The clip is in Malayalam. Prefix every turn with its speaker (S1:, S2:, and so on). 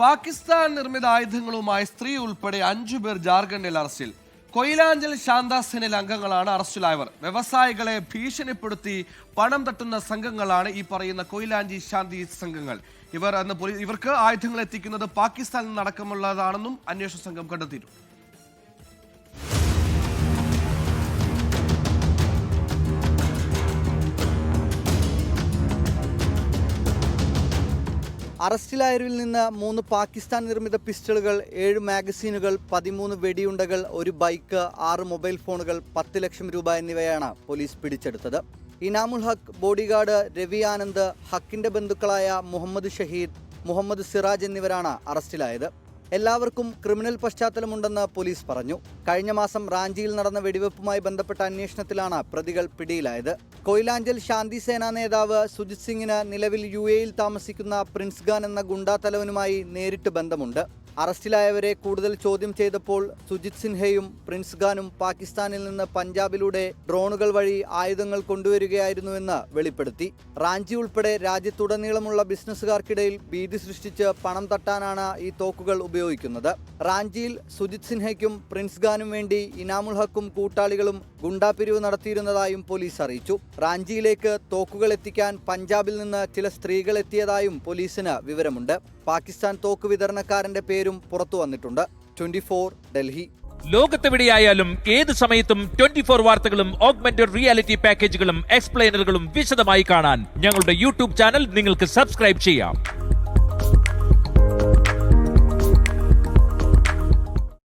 S1: പാകിസ്ഥാൻ നിർമ്മിത ആയുധങ്ങളുമായി സ്ത്രീ ഉൾപ്പെടെ അഞ്ചു പേർ ജാർഖണ്ഡിൽ അറസ്റ്റിൽ. കൊയിലാഞ്ചൽ ശാന്താസേനയിലെ അംഗങ്ങളാണ് അറസ്റ്റിലായവർ. വ്യവസായികളെ ഭീഷണിപ്പെടുത്തി പണം തട്ടുന്ന സംഘങ്ങളാണ് ഈ പറയുന്ന കൊയിലാഞ്ചി ശാന്തി സംഘങ്ങൾ. ഇവർ അന്ന് ഇവർക്ക് ആയുധങ്ങൾ എത്തിക്കുന്നത് പാകിസ്ഥാനിൽ നിന്നടക്കമുള്ളതാണെന്നും അന്വേഷണ സംഘം കണ്ടെത്തിയിട്ടുണ്ട്.
S2: അറസ്റ്റിലായവരിൽ നിന്ന് മൂന്ന് പാകിസ്ഥാൻ നിർമ്മിത പിസ്റ്റളുകൾ ഏഴ് മാഗസീനുകൾ പതിമൂന്ന് വെടിയുണ്ടകൾ ഒരു ബൈക്ക് ആറ് മൊബൈൽ ഫോണുകൾ പത്ത് ലക്ഷം രൂപ എന്നിവയാണ് പോലീസ് പിടിച്ചെടുത്തത്. ഇനാമുൽ ഹക്ക് ബോഡിഗാർഡ് രവി ആനന്ദ് ഹക്കിന്റെ ബന്ധുക്കളായ മുഹമ്മദ് ഷഹീദ് മുഹമ്മദ് സിറാജ് എന്നിവരാണ് അറസ്റ്റിലായത്. എല്ലാവർക്കും ക്രിമിനൽ പശ്ചാത്തലമുണ്ടെന്ന് പോലീസ് പറഞ്ഞു. കഴിഞ്ഞ മാസം റാഞ്ചിയിൽ നടന്ന വെടിവെപ്പുമായി ബന്ധപ്പെട്ട അന്വേഷണത്തിലാണ് പ്രതികൾ പിടിയിലായത്. കൊയിലാഞ്ചൽ ശാന്തി സേനാ നേതാവ് സുജിത് സിംഗിന് നിലവിൽ യു എയിൽ താമസിക്കുന്ന പ്രിൻസ് ഖാൻ എന്ന ഗുണ്ടാ തലവനുമായി നേരിട്ട് ബന്ധമുണ്ട്. അറസ്റ്റിലായവരെ കൂടുതൽ ചോദ്യം ചെയ്തപ്പോൾ സുജിത് സിൻഹയും പ്രിൻസ് ഖാനും പാകിസ്ഥാനിൽ നിന്ന് പഞ്ചാബിലൂടെ ഡ്രോണുകൾ വഴി ആയുധങ്ങൾ കൊണ്ടുവരികയായിരുന്നുവെന്ന് വെളിപ്പെടുത്തി. റാഞ്ചി ഉൾപ്പെടെ രാജ്യത്തുടനീളമുള്ള ബിസിനസ്സുകാർക്കിടയിൽ ഭീതി സൃഷ്ടിച്ച് പണം തട്ടാനാണ് ഈ തോക്കുകൾ ഉപയോഗിക്കുന്നത്. റാഞ്ചിയിൽ സുജിത് സിൻഹയ്ക്കും പ്രിൻസ് ഖാനും വേണ്ടി ഇനാമുൽ ഹക്കും കൂട്ടാളികളും ഗുണ്ടാപിരിവ് നടത്തിയിരുന്നതായും പോലീസ് അറിയിച്ചു. റാഞ്ചിയിലേക്ക് തോക്കുകൾ എത്തിക്കാൻ പഞ്ചാബിൽ നിന്ന് ചില സ്ത്രീകൾ എത്തിയതായും പോലീസിന് വിവരമുണ്ട്. പാകിസ്ഥാൻ തോക്ക് വിതരണക്കാരന്റെ പേരും പുറത്തു വന്നിട്ടുണ്ട്. ട്വന്റി ഡൽഹി.
S3: ലോകത്തെവിടെയായാലും ഏത് സമയത്തും ട്വന്റി ഫോർ വാർത്തകളും ഓഗ്മെന്റഡ് റിയാലിറ്റി പാക്കേജുകളും എക്സ്പ്ലെയിനറുകളും വിശദമായി കാണാൻ ഞങ്ങളുടെ യൂട്യൂബ് ചാനൽ നിങ്ങൾക്ക് സബ്സ്ക്രൈബ് ചെയ്യാം.